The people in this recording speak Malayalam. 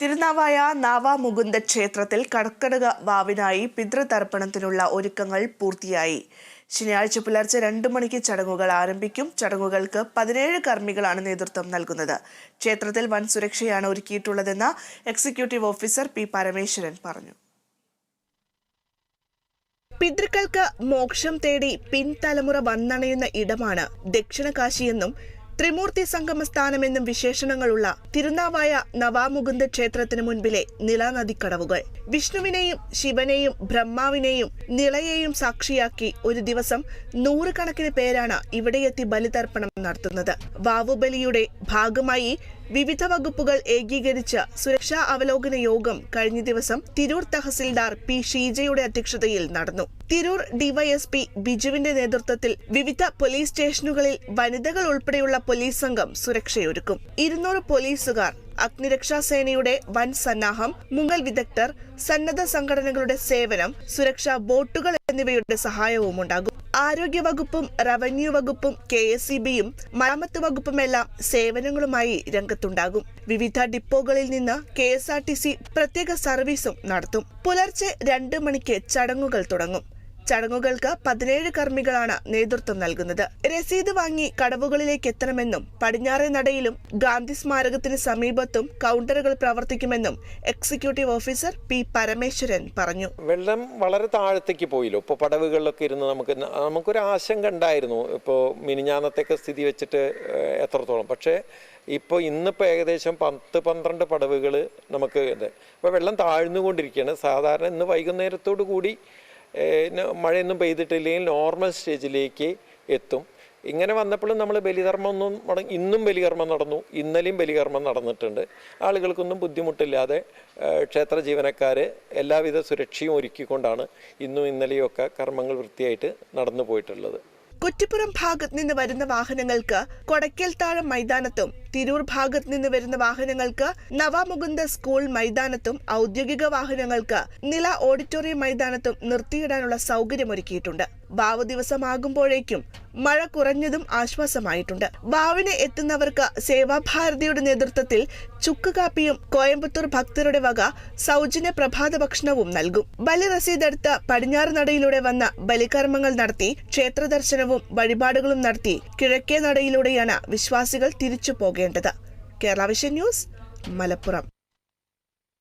തിരുനാവായ നാവാമുകുന്ദ ക്ഷേത്രത്തിൽ കടക്കടക വാവിനായി പിതൃതർപ്പണത്തിനുള്ള ഒരുക്കങ്ങൾ പൂർത്തിയായി. ശനിയാഴ്ച പുലർച്ചെ രണ്ട് മണിക്ക് ചടങ്ങുകൾ ആരംഭിക്കും. ചടങ്ങുകൾക്ക് പതിനേഴ് കർമ്മികളാണ് നേതൃത്വം നൽകുന്നത്. ക്ഷേത്രത്തിൽ വൻ സുരക്ഷയാണ് ഒരുക്കിയിട്ടുള്ളതെന്ന് എക്സിക്യൂട്ടീവ് ഓഫീസർ പി പരമേശ്വരൻ പറഞ്ഞു. പിതൃക്കൾക്ക് മോക്ഷം തേടി പിൻതലമുറ വന്നണയുന്ന ഇടമാണ് ദക്ഷിണകാശിയെന്നും ത്രിമൂർത്തി സംഗമ സ്ഥാനമെന്നും വിശേഷണങ്ങളുള്ള തിരുനാവായ നവാമുകുന്ദ ക്ഷേത്രത്തിനു മുൻപിലെ നിളനദിക്കടവുകൾ വിഷ്ണുവിനെയും ശിവനെയും ബ്രഹ്മാവിനെയും നിളയെയും സാക്ഷിയാക്കി ഒരു ദിവസം നൂറുകണക്കിന് പേരാണ് ഇവിടെയെത്തി ബലിതർപ്പണം നടത്തുന്നത്. വാവുബലിയുടെ ഭാഗമായി വിവിധ വകുപ്പുകൾ ഏകീകരിച്ച സുരക്ഷാ അവലോകന യോഗം കഴിഞ്ഞ ദിവസം തിരൂർ തഹസിൽദാർ പി ഷീജയുടെ അധ്യക്ഷതയിൽ നടന്നു. തിരൂർ ഡിവൈഎസ്പി ബിജുവിന്റെ നേതൃത്വത്തിൽ വിവിധ പോലീസ് സ്റ്റേഷനുകളിൽ വനിതകൾ ഉൾപ്പെടെയുള്ള പോലീസ് സംഘം സുരക്ഷയൊരുക്കും. ഇരുന്നൂറ് പോലീസുകാർ അഗ്നിരക്ഷാ സേനയുടെ വൻ സന്നാഹം മുങ്ങൽ വിദഗ്ധർ സന്നദ്ധ സംഘടനകളുടെ സേവനം സുരക്ഷാ ബോട്ടുകൾ എന്നിവയുടെ സഹായവും ഉണ്ടാകും ആരോഗ്യ വകുപ്പും റവന്യൂ വകുപ്പും കെ എസ് ഇ ബിയും മരാമത്ത് വകുപ്പുമെല്ലാം സേവനങ്ങളുമായി രംഗത്തുണ്ടാകും. വിവിധ ഡിപ്പോകളിൽ നിന്ന് K S R T C പ്രത്യേക സർവീസും നടത്തും. പുലർച്ചെ രണ്ട് മണിക്ക് ചടങ്ങുകൾ തുടങ്ങും. ചടങ്ങുകൾക്ക് പതിനേഴ് കർമ്മികളാണ് നേതൃത്വം നൽകുന്നത്. രസീത് വാങ്ങി കടവുകളിലേക്ക് എത്തണമെന്നും പടിഞ്ഞാറേ നടയിലും ഗാന്ധി സ്മാരകത്തിന് സമീപത്തും കൗണ്ടറുകൾ പ്രവർത്തിക്കുമെന്നും എക്സിക്യൂട്ടീവ് ഓഫീസർ പി പരമേശ്വരൻ പറഞ്ഞു. വെള്ളം വളരെ താഴത്തേക്ക് പോയില്ലോ. ഇപ്പോൾ പടവുകളിലൊക്കെ ഇരുന്ന് നമുക്ക് നമുക്കൊരു ആശങ്ക ഉണ്ടായിരുന്നു. ഇപ്പോൾ മിനിഞ്ഞാന്നത്തേക്ക് സ്ഥിതി വെച്ചിട്ട് എത്രത്തോളം. പക്ഷേ ഇപ്പോൾ ഇന്നിപ്പോൾ ഏകദേശം പത്ത് പന്ത്രണ്ട് പടവുകൾ നമുക്ക് ഇത്. ഇപ്പോൾ വെള്ളം താഴ്ന്നുകൊണ്ടിരിക്കുകയാണ്. സാധാരണ ഇന്ന് വൈകുന്നേരത്തോടു കൂടി മഴയൊന്നും പെയ്തിട്ടില്ലെങ്കിൽ നോർമൽ സ്റ്റേജിലേക്ക് എത്തും. ഇങ്ങനെ വന്നപ്പോഴും നമ്മൾ ബലികർമ്മം ഒന്നും ഇന്നും ബലികർമ്മം നടന്നു ഇന്നലെയും ബലികർമ്മം നടന്നിട്ടുണ്ട്. ആളുകൾക്കൊന്നും ബുദ്ധിമുട്ടില്ലാതെ ക്ഷേത്ര ജീവനക്കാർ എല്ലാവിധ സുരക്ഷയും ഒരുക്കിക്കൊണ്ടാണ് ഇന്നും ഇന്നലെയും ഒക്കെ കർമ്മങ്ങൾ വൃത്തിയായിട്ട് നടന്നു പോയിട്ടുള്ളത്. കുറ്റിപ്പുറം ഭാഗത്ത് നിന്ന് വരുന്ന വാഹനങ്ങൾക്ക് കൊടക്കൽ താഴം മൈതാനത്തും തിരൂർ ഭാഗത്ത് നിന്ന് വരുന്ന വാഹനങ്ങൾക്ക് നവാമുകുന്ദ സ്കൂൾ മൈതാനത്തും ഔദ്യോഗിക വാഹനങ്ങൾക്ക് നില ഓഡിറ്റോറിയം മൈതാനത്തും നിർത്തിയിടാനുള്ള സൗകര്യമൊരുക്കിയിട്ടുണ്ട്. ഭാവ ദിവസമാകുമ്പോഴേക്കും മഴ കുറഞ്ഞതും ആശ്വാസമായിട്ടുണ്ട്. ഭാവിന് എത്തുന്നവർക്ക് സേവാഭാരതിയുടെ നേതൃത്വത്തിൽ ചുക്ക് കാപ്പിയും കോയമ്പത്തൂർ ഭക്തരുടെ വക സൗജന്യ പ്രഭാത ഭക്ഷണവും നൽകും. ബലി റസീദെടുത്ത് പടിഞ്ഞാറ് നടയിലൂടെ വന്ന ബലികർമ്മങ്ങൾ നടത്തി ക്ഷേത്ര ദർശനവും വഴിപാടുകളും നടത്തി കിഴക്കേ നടയിലൂടെയാണ് വിശ്വാസികൾ തിരിച്ചു പോകേണ്ടത് കേരള വിഷൻ ന്യൂസ് മലപ്പുറം.